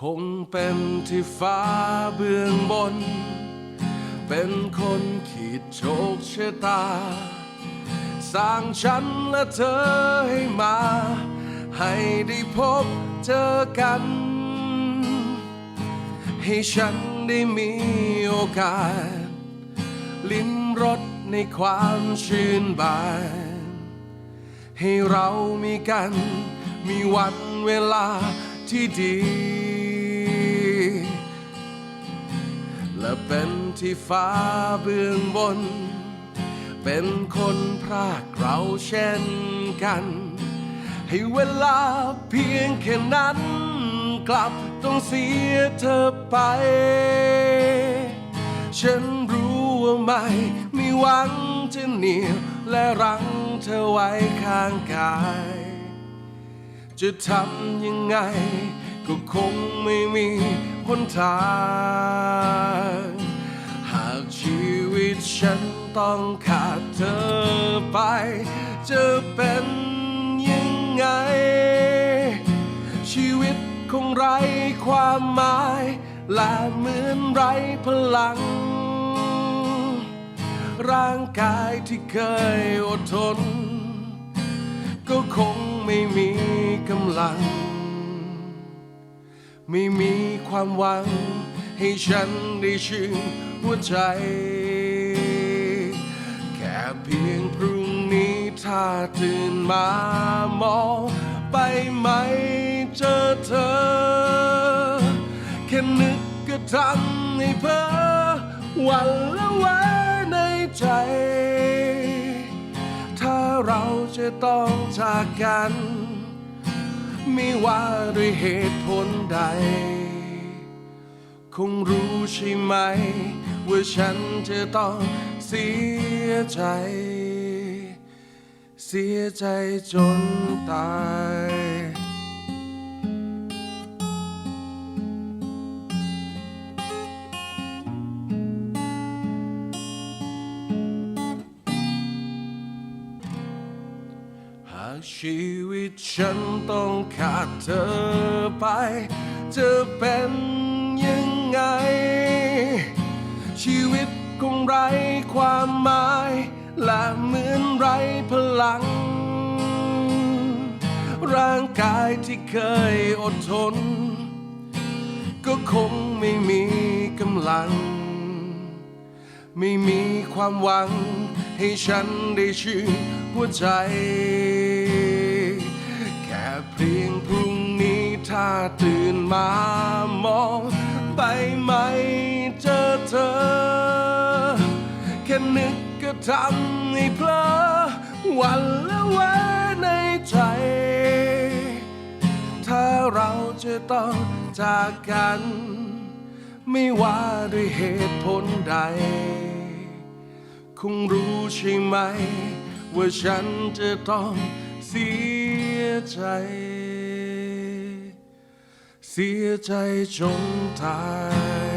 คงเป็นที่ฟ้าเบื้องบน เป็นคนขีดโชคชะตา สร้างฉันและเธอให้มา ให้ได้พบเจอกัน ให้ฉันได้มีโอกาส ลิ้มรสในความชื่นบาน ให้เรามีกัน มีวันเวลาที่ดี และเป็นที่ฟ้าเบื้องบน เป็นคนพรากเราเช่นกัน ให้เวลาเพียงแค่นั้น กลับต้องเสียเธอไป ฉันรู้ว่าไม่มีหวังจะเหนียวและรั้งเธอไว้ข้างกาย จะทำยังไงก็คงไม่มีหนทาง ฉันต้องขาดเธอไป จะเป็นยังไง ชีวิตคงไร้ความหมาย และเหมือนไร้พลัง ร่างกายที่เคยอดทน ก็คงไม่มีกำลัง ไม่มีความหวังให้ฉันได้ชื่นหัวใจ เพียงพรุ่งนี้ถ้าตื่นมามองไปไหมเจอเธอ แค่นึกก็ทำให้เพ้อหวันละไว้ในใจ ถ้าเราจะต้องจากกัน ไม่ว่าด้วยเหตุผลใด คงรู้ใช่ไหม ว่าฉันจะต้อง สียใจ เสียใจจนตายหากชีวิตฉันต้องขาดเธอไป จะเป็นยังไงชีวิตคง ไร้ความหมาย และเหมือนไร้พลัง ร่างกายที่เคยอดทน ก็คงไม่มีกำลัง ไม่มีความหวัง ให้ฉันได้ชื่นหัวใจ แค่เพียงพรุ่งนี้ถ้าตื่นมามองไปไหมเจอเธอ ค่นึกก็ทำให้เพลอวันละไว้ในใจ ถ้าเราจะต้องจากกัน ไม่ว่าด้วยเหตุผลใด คงรู้ใช่ไหม ว่าฉันจะต้องเสียใจ เสียใจจนตาย